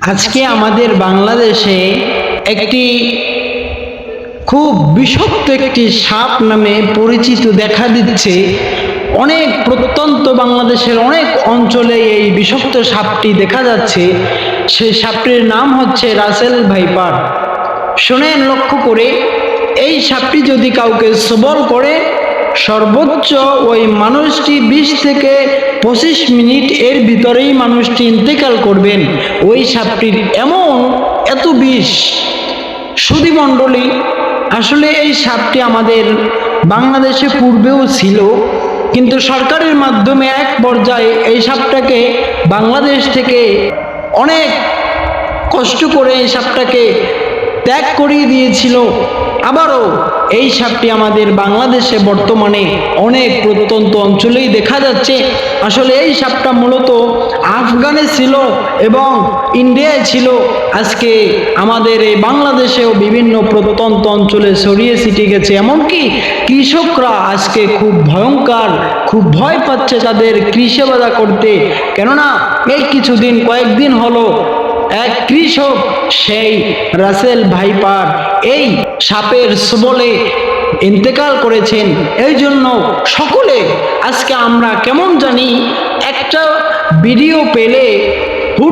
আজকে আমাদের বাংলাদেশে একটি খুব বিষাক্ত একটি সাপ নামে পরিচিত দেখা দিচ্ছে। অনেক প্রত্যন্ত বাংলাদেশের অনেক অঞ্চলে এই বিষাক্ত সাপটি দেখা যাচ্ছে। সেই সাপটির নাম হচ্ছে রাসেল ভাইপার। শোনেন লক্ষ্য করে, এই সাপটি যদি কাউকে সবল করে সর্বোচ্চ ওই মানুষটি বিশ থেকে পঁচিশ মিনিট এর ভিতরেই মানুষটি ইন্তেকাল করবেন। ওই সাপটির এমন এত বিষ। সুধিমণ্ডলী আসলে এই সাপটি আমাদের বাংলাদেশে পূর্বেও ছিল, কিন্তু সরকারের মাধ্যমে এক পর্যায়ে এই সাপটাকে বাংলাদেশ থেকে অনেক কষ্ট করে এই সাপটাকে ত্যাগ করিয়ে দিয়েছিল। আবারও এই সাপটি আমাদের বাংলাদেশে বর্তমানে অনেক প্রত্যন্ত অঞ্চলেই দেখা যাচ্ছে। আসলে এই সাপটা মূলত আফগানে ছিল এবং ইন্ডিয়ায় ছিল। আজকে আমাদের এই বাংলাদেশেও বিভিন্ন প্রত্যন্ত অঞ্চলে ছড়িয়ে ছিটে গেছে। এমনকি কৃষকরা আজকে খুব ভয়ঙ্কর, খুব ভয় পাচ্ছে তাদের কৃষিবাদা করতে। কেননা এই কিছুদিন, কয়েকদিন হলো এক কৃষক, সেই রাসেল ভাইপার, এই সাপের সবলে ইন্তেকাল করেছেন। এই জন্য সকলে আজকে আমরা কেমন জানি একটা ভিডিও পেলে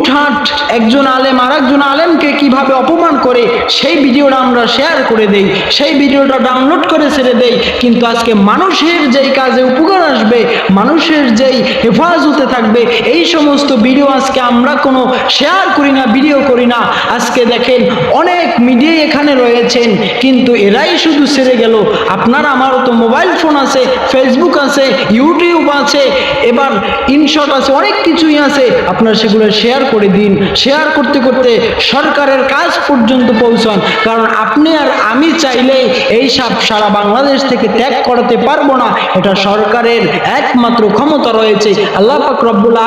হুটহাট একজন আলেম আর একজন আলেমকে কীভাবে অপমান করে, সেই ভিডিওটা আমরা শেয়ার করে দেই, সেই ভিডিওটা ডাউনলোড করে ছেড়ে দেই। কিন্তু আজকে মানুষের যেই কাজে উপকার আসবে, মানুষের যেই হেফাজতে থাকবে, এই সমস্ত ভিডিও আজকে আমরা কোনো শেয়ার করি না ভিডিও করি না। আজকে দেখেন অনেক মিডিয়া এখানে রয়েছেন, কিন্তু এরাই শুধু ছেড়ে গেল। আপনার আমারও তো মোবাইল ফোন আছে ফেসবুক আছে ইউটিউব আছে, এবার ইনশট আছে, অনেক কিছুই আছে। আপনার সেগুলো শেয়ার করে দিন শেয়ার করতে করতে সরকারের কাজ পর্যন্ত পৌঁছান। কারণ আপনি আর আমি চাইলে এই সব সারা বাংলাদেশ থেকে ত্যাগ করাতে পারব না। এটা সরকারের একমাত্র ক্ষমতা রয়েছে। আল্লাহ পাক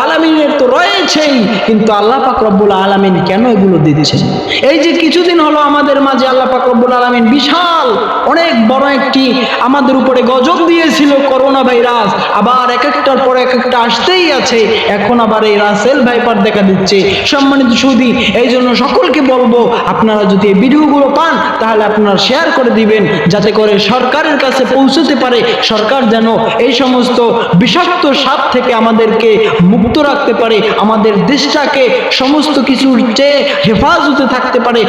আলমিনের তো রয়েছেই, কিন্তু আল্লাহ পাক আলমিন কেন এগুলো দিচ্ছেন এই যে কিছুদিন হলো আমাদের মাঝে আল্লাহ পাক আলমিন বিশাল, অনেক বড় একটি আমাদের উপরে গজব দিয়েছিল করোনা ভাইরাস। আবার এক একটার পর এক একটা আসতেই আছে। এখন আবার এই রাসেল ভাইপার দেখা দিচ্ছে। সম্মানিত সুদি এই জন্য সকলকে বলব, আপনারা যদি এই ভিডিওগুলো পান, তাহলে আপনারা শেয়ার করে দিবেন, যাতে করে সরকারের কাছে পৌঁছতে পারে। সরকার যেন এই সমস্ত বিষাক্ত সাপ থেকে আমাদেরকে মুক্ত রাখতে পারে, আমাদের দেশটাকে সমস্ত কিছুর চেয়ে হেফাজতে থাকতে পারে।